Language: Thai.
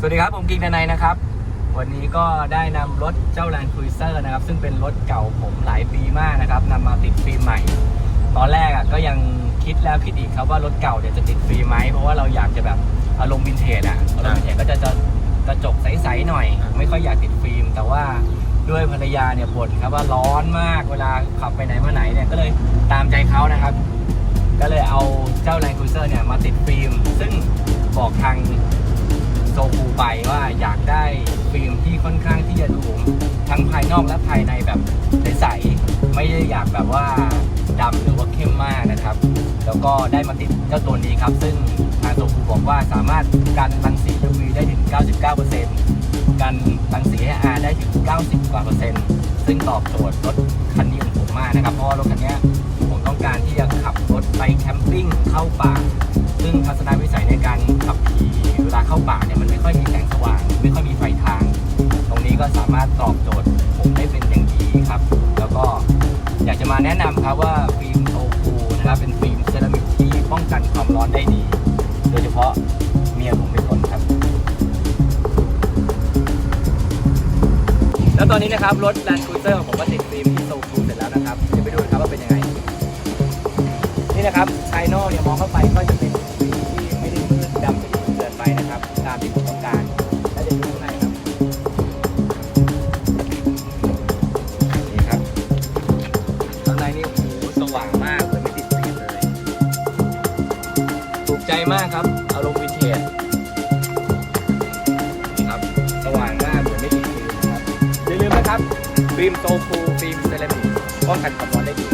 สวัสดีครับ ผมกิงดนัยนะครับ วันนี้ก็ได้นำรถเจ้า Land Cruiser นะครับ ซึ่งเป็นรถเก่าผมหลายปีมากนะครับนำมาติดฟิล์มใหม่ ตอนแรกอะก็ยังคิดแล้วคิดอีกครับว่ารถเก่าเนี่ยจะติดฟิล์มไหมเพราะว่าเราอยากจะแบบอารมณ์วินเทจอะอารมณ์วินเทจก็จะจะกระจกใสๆหน่อย ไม่ค่อยอยากติดฟิล์ม แต่ว่าด้วยภรรยาเนี่ยบ่นครับว่าร้อนมากเวลาขับไปไหนมาไหนเนี่ยก็เลยตามใจเขานะครับ ก็เลยเอาเจ้า Land Cruiser เนี่ยมาติดฟิล์ม ซึ่งบอกทางโซคูไปว่าอยากได้ฟิล์มที่ค่อนข้างที่จะดูทั้งภายนอกและภายในแบบใสๆไม่ได้อยากแบบว่าดำหรือว่าเข้มมากนะครับ แล้วก็ได้มาติดเจ้าตัวนี้ครับ ซึ่งทางโซคูบอกว่าสามารถกันรังสี UV ได้ถึง 99%กันรังสี AR ได้ถึง 90 กว่าเปอร์เซ็นต์ซึ่งตอบโจทย์รถคันนี้ของผมมากนะครับเพราะรถคันนี้ผมต้องการที่จะขับรถไปแคมปิ้งเข้าป่า ไม่ค่อยมีไฟทาง ตรงนี้ก็สามารถตอบโจทย์ผมได้เป็นอย่างดีครับ แล้วก็อยากจะมาแนะนำครับว่าฟิล์มโอคูนะครับเป็นฟิล์มเซรามิกที่ป้องกันความร้อนได้ดี โดยเฉพาะเมียผมเป็นคนครับ แล้วตอนนี้นะครับรถ Land Cruiser ของผมก็ติดฟิล์มที่โซคูเสร็จแล้วนะครับเดี๋ยวไปดูนะครับว่าเป็นยังไง นี่นะครับภายนอกเนี่ยมองเข้าไปก็จะเป็น ใจมากครับ อารมณ์วินเทจนี่ครับสว่างมากเลยไม่ติดฟิล์มนะครับอย่าลืมนะครับฟิล์มโซฟูฟิล์มเซรามิกป้องกันความร้อนได้ดี